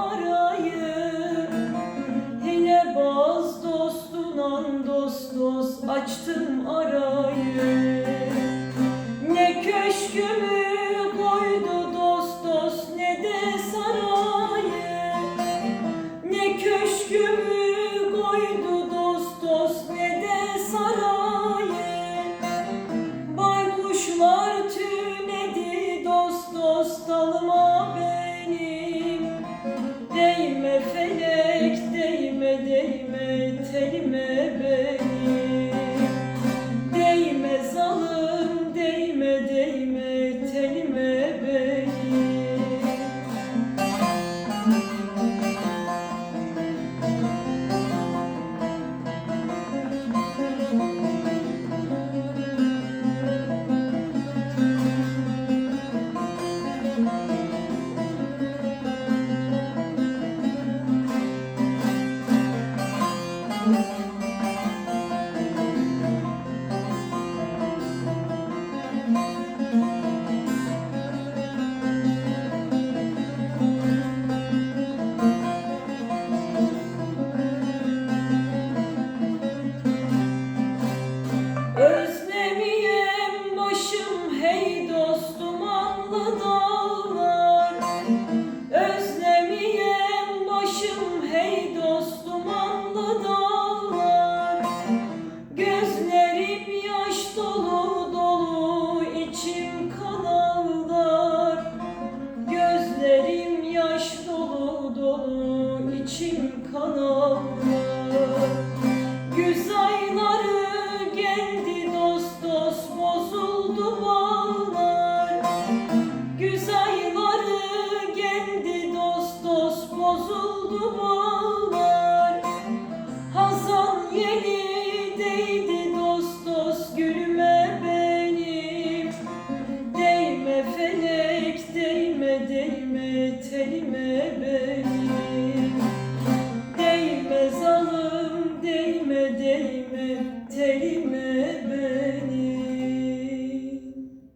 arayı Hele baz dostun dost dost açtım arayı. Ne köşkümü koydu dost dost ne de saray felek değme değme telime be. geldi.